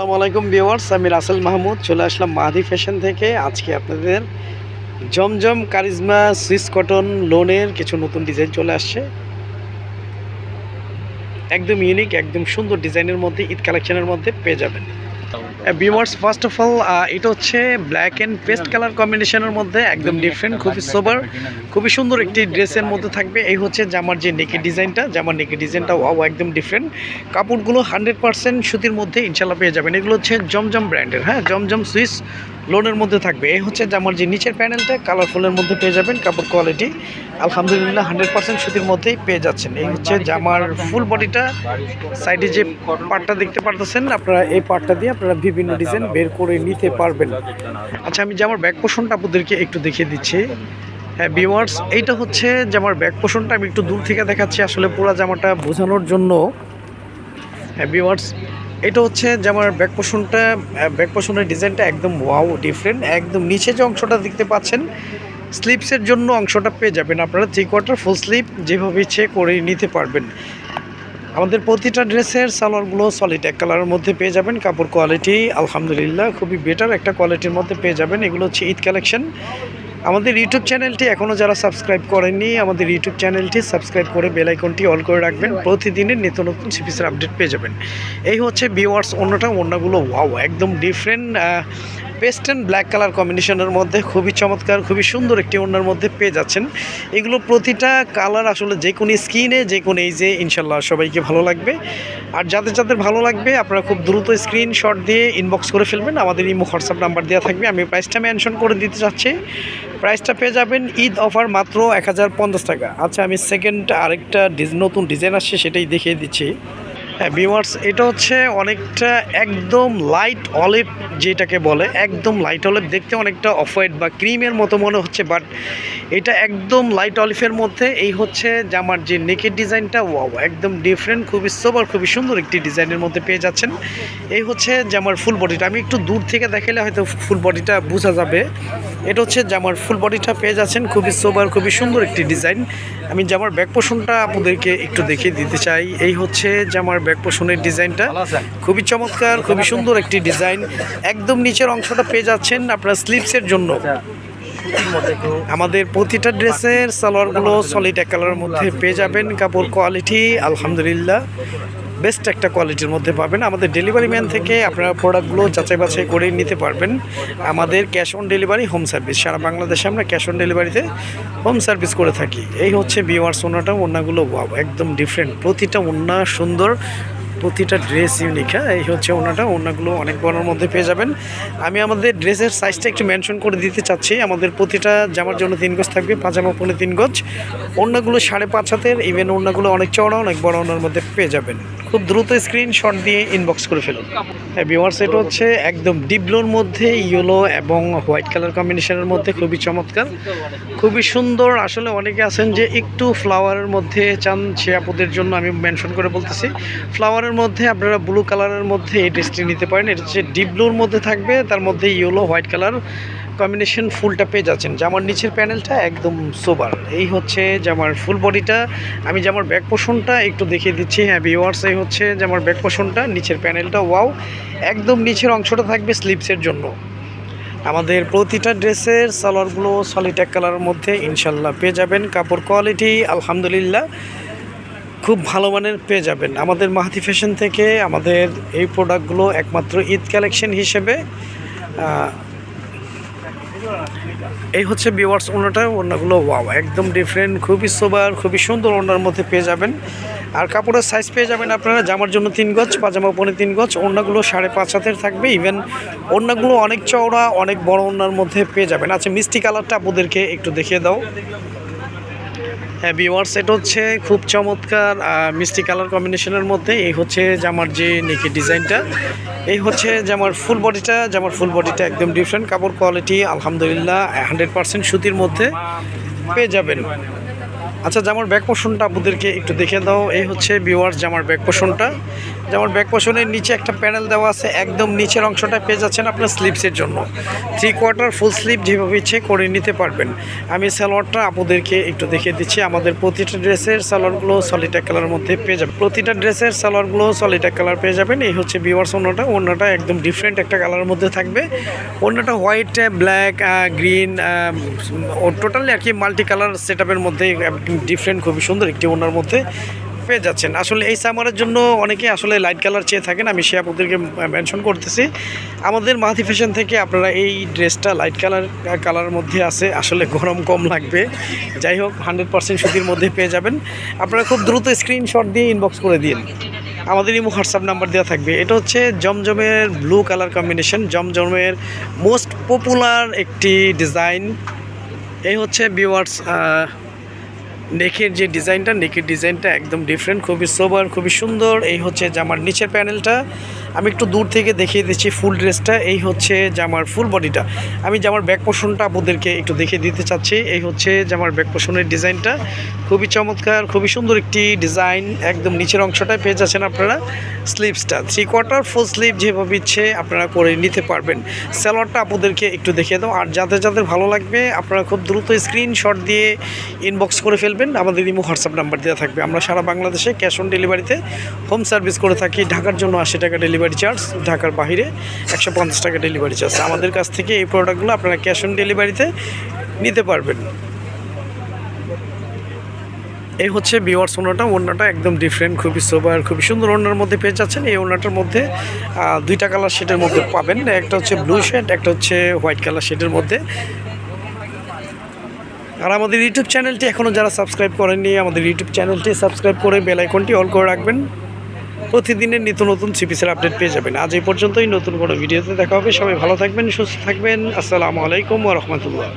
আসসালামু আলাইকুম ভিউয়ার্স, আমি রাসেল মাহমুদ, চলে আসলাম মাহাদি ফ্যাশন থেকে। আজকে আপনাদের জমজম কারিজমা, সুইস কটন, লোনের কিছু নতুন ডিজাইন চলে আসছে। একদম ইউনিক একদম সুন্দর ডিজাইনের মধ্যে, ঈদ কালেকশনের মধ্যে পেয়ে যাবেন। ভিউয়ার্স ফার্স্ট অফ অল এটা হচ্ছে ব্ল্যাক অ্যান্ড পেস্ট কালার কম্বিনেশনের মধ্যে একদম ডিফারেন্ট খুবই সোবার খুবই সুন্দর একটি ড্রেসের মধ্যে থাকবে। এই হচ্ছে জামার যে নেকি ডিজাইনটা জামার নেকি ডিজাইনটা ওয়াও একদম ডিফারেন্ট কাপড়গুলো হান্ড্রেড পার্সেন্ট সুতির মধ্যে ইনশাল্লাহ পেয়ে যাবেন। এগুলো হচ্ছে জমজম ব্র্যান্ডের হ্যাঁ? জমজম সুইস লোনের মধ্যে থাকবে। এই হচ্ছে জামার যে নিচের প্যানেলটা কালারফুলের মধ্যে পেয়ে যাবেন, কাপড় কোয়ালিটি আলহামদুলিল্লাহ হান্ড্রেড পার্সেন্ট সুতির মধ্যেই পেয়ে যাচ্ছেন। এই হচ্ছে জামার ফুল বডিটা সাইডে যে পার্টটা দেখতে পারতেছেন, আপনারা এই পার্টটা দিয়ে আপনারা বিভিন্ন ডিজাইন বের করে নিতে পারবেন। আচ্ছা আমি জামার ব্যাক পোষণটা আপনাদেরকে একটু দেখিয়ে দিচ্ছি। হ্যাঁ ভিউয়ার্স এইটা হচ্ছে জামার ব্যাক পোষণটা আমি একটু দূর থেকে দেখাচ্ছি আসলে পুরো জামাটা বোঝানোর জন্য। হ্যাঁ ভিউয়ার্স এটা হচ্ছে জামার ব্যাক পোষণটা ব্যাক পোষণের ডিজাইনটা একদম ওয়াও ডিফারেন্ট একদম নিচে যে অংশটা দেখতে পাচ্ছেন স্লিপসের জন্য অংশটা পেয়ে যাবেন আপনারা। থ্রি কোয়ার্টার ফুল স্লিপ যেভাবে ইচ্ছে করে নিতে পারবেন। আমাদের প্রতিটা ড্রেসের সালোয়ারগুলো সলিড এক কালারের মধ্যে পেয়ে যাবেন। কাপড় কোয়ালিটি আলহামদুলিল্লাহ, খুবই বেটার একটা কোয়ালিটির মধ্যে পেয়ে যাবেন। এগুলো হচ্ছে ঈদ কালেকশন আমাদের ইউটিউব চ্যানেলটি এখনও যারা সাবস্ক্রাইব করেননি আমাদের ইউটিউব চ্যানেলটি সাবস্ক্রাইব করে বেল আইকনটি অল করে রাখবেন। প্রতিদিনের নিত্য নতুন সিপিসের আপডেট পেয়ে যাবেন। এই হচ্ছে ভিওয়ার্স অন্যটা অন্যগুলো ওয়াও একদম different paste and black colour কম্বিনেশনের মধ্যে খুবই চমৎকার, খুবই সুন্দর একটি ওনার মধ্যে পেয়ে যাচ্ছেন। এগুলো প্রতিটা কালার আসলে যে কোনো স্কিনে, যে কোনো এই যে, ইনশাল্লাহ সবাইকে ভালো লাগবে। আর যাদের যাদের ভালো লাগবে, আপনারা খুব দ্রুত স্ক্রিনশট দিয়ে ইনবক্স করে ফেলবেন। আমাদের ইমো, হোয়াটসঅ্যাপ নাম্বার দেওয়া থাকবে। আমি প্রাইসটা মেনশন করে দিতে চাচ্ছি। প্রাইসটা পেয়ে যাবেন ঈদ অফার মাত্র এক হাজার পঞ্চাশ টাকা। আচ্ছা আমি সেকেন্ড আরেকটা নতুন ডিজাইন আসছে, সেটাই দেখিয়ে দিচ্ছি। হ্যাঁ ভিউয়ার্স এটা হচ্ছে অনেকটা একদম লাইট অলিভ যেটাকে বলে, একদম লাইট অলিভ দেখতে অনেকটা অফ হোয়াইট বা ক্রিমের মতো মনে হচ্ছে বাট এটা একদম লাইট অলিভের মধ্যে, এই হচ্ছে জামার যে নেকের ডিজাইনটা ওয়াও একদম ডিফারেন্ট খুবই সোবার খুবই সুন্দর একটি ডিজাইনের মধ্যে পেয়ে যাচ্ছেন। এই হচ্ছে জামার ফুল বডিটা আমি একটু দূর থেকে দেখালে হয়তো ফুল বডিটা বোঝা যাবে। এটা হচ্ছে জামার ফুল বডিটা পেয়ে যাচ্ছেন। খুবই সোবার খুবই সুন্দর একটি ডিজাইন আমি জামার ব্যাক পোষণটা আপনাদেরকে একটু দেখিয়ে দিতে চাই। এই হচ্ছে জামার ব্যাক পোষণের ডিজাইনটা খুবই চমৎকার খুবই সুন্দর একটি ডিজাইন একদম নিচের অংশটা পেয়ে যাচ্ছেন আপনার স্লিপসের জন্য। আমাদের প্রতিটা ড্রেসের সালোয়ারগুলো সলিড এক কালারের মধ্যে পেয়ে যাবেন। কাপড় কোয়ালিটি আলহামদুলিল্লাহ। বেস্ট একটা কোয়ালিটির মধ্যে পাবেন। আমাদের ডেলিভারি ম্যান থেকে আপনারা প্রোডাক্টগুলো যাচাই বাছাই করে নিতে পারবেন। আমাদের cash on delivery, home service. সারা বাংলাদেশে আমরা ক্যাশ অন ডেলিভারিতে হোম সার্ভিস করে থাকি। এই হচ্ছে বিওয়ার সোনাটা ওনাগুলো একদম ডিফারেন্ট। প্রতিটা ওনা সুন্দর, প্রতিটা ড্রেস ইউনিক হ্যাঁ? এই হচ্ছে ওনাটা ওনাগুলো অনেক বড়োর মধ্যে পেয়ে যাবেন। আমি আমাদের ড্রেসের সাইজটা একটু মেনশন করে দিতে চাচ্ছি। আমাদের প্রতিটা জামার জন্য তিন গজ থাকবে, পাজামা পনে তিন গজ। ওনাগুলো সাড়ে পাঁচ হাতের ইভেন ওনাগুলো অনেক চওড়া, অনেক বড় ওনার মধ্যে পেয়ে যাবেন। খুব দ্রুত স্ক্রিনশট দিয়ে ইনবক্স করে ফেলুন। হ্যাঁ বিওয়ার্স এটা হচ্ছে একদম ডিপলোর মধ্যে ইয়েলো এবং হোয়াইট কালার কম্বিনেশনের মধ্যে, খুবই চমৎকার। খুবই সুন্দর, আসলে অনেকে আছেন যে একটু ফ্লাওয়ারের মধ্যে চান, সে আপুদের জন্য আমি মেনশন করে বলতেছি। ফ্লাওয়ারের মধ্যে আপনারা ব্লু কালারের মধ্যে এই ড্রেসটি নিতে পারেন। এটা হচ্ছে ডিপ ব্লুর মধ্যে থাকবে, তার মধ্যে ইয়েলো হোয়াইট কালার কম্বিনেশন ফুলটা পেয়ে যাচ্ছেন। জামার নিচের প্যানেলটা একদম সোবার এই হচ্ছে জামার ফুল বডিটা আমি জামার ব্যাক পোষণটা একটু দেখিয়ে দিচ্ছি। হ্যাঁ ভিওয়ার্স এই হচ্ছে জামার ব্যাক পোষণটা নিচের প্যানেলটা ওয়াও একদম নিচের অংশটা থাকবে স্লিপসের জন্য। আমাদের প্রতিটা ড্রেসের সালোয়ারগুলো সলিড এক কালারের মধ্যে ইনশাল্লাহ পেয়ে যাবেন। কাপড় কোয়ালিটি আলহামদুলিল্লাহ, খুব ভালো মানের পেয়ে যাবেন। আমাদের মাহাতি ফ্যাশন থেকে আমাদের এই প্রোডাক্টগুলো একমাত্র ঈদ কালেকশন হিসেবে এই হচ্ছে বিওয়ার্স ওনাটা ওনাগুলো ওয়াও একদম ডিফারেন্ট খুবই সোবার খুবই সুন্দর ওনার মধ্যে পেয়ে যাবেন। আর কাপড়ের সাইজ পেয়ে যাবেন আপনারা, জামার জন্য তিন গজ, পাজামা পরে তিন গজ ওড়নাগুলো সাড়ে পাঁচ হাতের থাকবে ইভেন ওড়নাগুলো অনেক চওড়া, অনেক বড় ওড়নার মধ্যে পেয়ে যাবেন। আচ্ছা মিষ্টি কালারটা আপনাদেরকে একটু দেখিয়ে দাও। হ্যাঁ বিওয়ার্স এটা হচ্ছে খুব চমৎকার মিষ্টি কালার কম্বিনেশনের মধ্যে। এই হচ্ছে জামার যে নেকি ডিজাইনটা, এই হচ্ছে জামার ফুল বডিটা। জামার ফুল বডিটা একদম ডিফারেন্ট কাপড় কোয়ালিটি আলহামদুলিল্লাহ হান্ড্রেড পার্সেন্ট সুতির মধ্যে পেয়ে যাবেন। আচ্ছা জামার ব্যাক পোষণটা আপনাদেরকে একটু দেখে দাও। এই হচ্ছে বিওয়ার্স জামার ব্যাক পোষণটা যেমন ব্যাক পোষণের নিচে একটা প্যানেল দেওয়া আছে, একদম নিচের অংশটা পেয়ে যাচ্ছেন আপনার স্লিপসের জন্য। থ্রি কোয়ার্টার ফুল স্লিপ যেভাবে ইচ্ছে করে নিতে পারবেন। আমি সালোয়ারটা আপনাদেরকে একটু দেখিয়ে দিচ্ছি। আমাদের প্রতিটা ড্রেসের সালোয়ারগুলো সলিটা কালারের মধ্যে পেয়ে যাবেন। প্রতিটা ড্রেসের সালোয়ারগুলো সলিটা কালার পেয়ে যাবেন। এই হচ্ছে বিওয়ার্স অন্যটা। অন্যটা একদম ডিফারেন্ট একটা কালারের মধ্যে থাকবে। অন্যটা হোয়াইট ব্ল্যাক গ্রিন টোটালি আর কি মাল্টি কালার সেট মধ্যে ডিফারেন্ট খুবই সুন্দর একটি ওনার মধ্যে। পেয়ে যাচ্ছেন। আসলে এই সামারের জন্য অনেকে আসলে লাইট কালার চেয়ে থাকেন। আমি সে আপনাদেরকে মেনশন করতেছি। আমাদের মাহাতি ফ্যাশন থেকে আপনারা এই ড্রেসটা লাইট কালার কালারের মধ্যে আছে। আসলে গরম কম লাগবে। যাই হোক হান্ড্রেড পার্সেন্ট সুতির মধ্যে পেয়ে যাবেন। আপনারা খুব দ্রুত স্ক্রিনশট দিয়ে ইনবক্স করে দিন। আমাদের ইমো হোয়াটসঅ্যাপ নাম্বার দেওয়া থাকবে। এটা হচ্ছে জমজমের ব্লু কালার কম্বিনেশন জমজমের মোস্ট পপুলার একটি ডিজাইন এই হচ্ছে বিওয়ার্স নেকের যে ডিজাইনটা, নেকের ডিজাইনটা একদম ডিফারেন্ট খুবই সোবার খুবই সুন্দর। এই হচ্ছে জামার নিচের প্যানেলটা আমি একটু দূর থেকে দেখিয়ে দিচ্ছি ফুল ড্রেসটা। এই হচ্ছে জামার ফুল বডিটা। আমি জামার ব্যাক পোষণটা আপনাদেরকে একটু দেখিয়ে দিতে চাচ্ছি। এই হচ্ছে জামার ব্যাক পোষণের ডিজাইনটা। খুবই চমৎকার, খুবই সুন্দর একটি ডিজাইন। একদম নিচের অংশটায় পেয়ে যাচ্ছেন আপনারা স্লিভসটা। থ্রি কোয়ার্টার ফুল স্লিভ যেভাবে ইচ্ছে আপনারা করে নিতে পারবেন। স্যালোয়ারটা আপনাদেরকে একটু দেখিয়ে দাও। আর যাদের যাদের ভালো লাগবে, আপনারা খুব দ্রুত স্ক্রিনশট দিয়ে ইনবক্স করে ফেলবেন। আমাদের ইমো হোয়াটসঅ্যাপ নাম্বার দেওয়া থাকবে। আমরা সারা বাংলাদেশে ক্যাশ অন ডেলিভারিতে হোম সার্ভিস করে থাকি। ঢাকার জন্য আশি টাকা ডেলিভারি চার্জ ঢাকার বাইরে একশো পঞ্চাশ টাকা ডেলিভারি চার্জ। আমাদের কাছ থেকে এই প্রোডাক্টগুলো আপনারা ক্যাশ অন ডেলিভারিতে নিতে পারবেন। এই হচ্ছে বিওয়ার্স ওনাটা। ওনাটা একদম ডিফারেন্ট খুবই সোবার খুবই সুন্দর ওনার মধ্যে পেয়ে যাচ্ছেন। এই ওনাটার মধ্যে দুইটা কালার শেডের মধ্যে পাবেন। একটা হচ্ছে ব্লু শেড একটা হচ্ছে হোয়াইট কালার শেডের মধ্যে। আর আমাদের ইউটিউব চ্যানেলটি এখনও যারা সাবস্ক্রাইব করেননি, আমাদের ইউটিউব চ্যানেলটি সাবস্ক্রাইব করে বেল আইকনটি অল করে রাখবেন। প্রতিদিনের নিত্য নতুন সিপিসের আপডেট পেয়ে যাবেন। আজ এই পর্যন্তই, নতুন কোনো ভিডিওতে দেখা হবে। সবাই ভালো থাকবেন, সুস্থ থাকবেন। আসসালামু আলাইকুম রহমতুল্লাহ।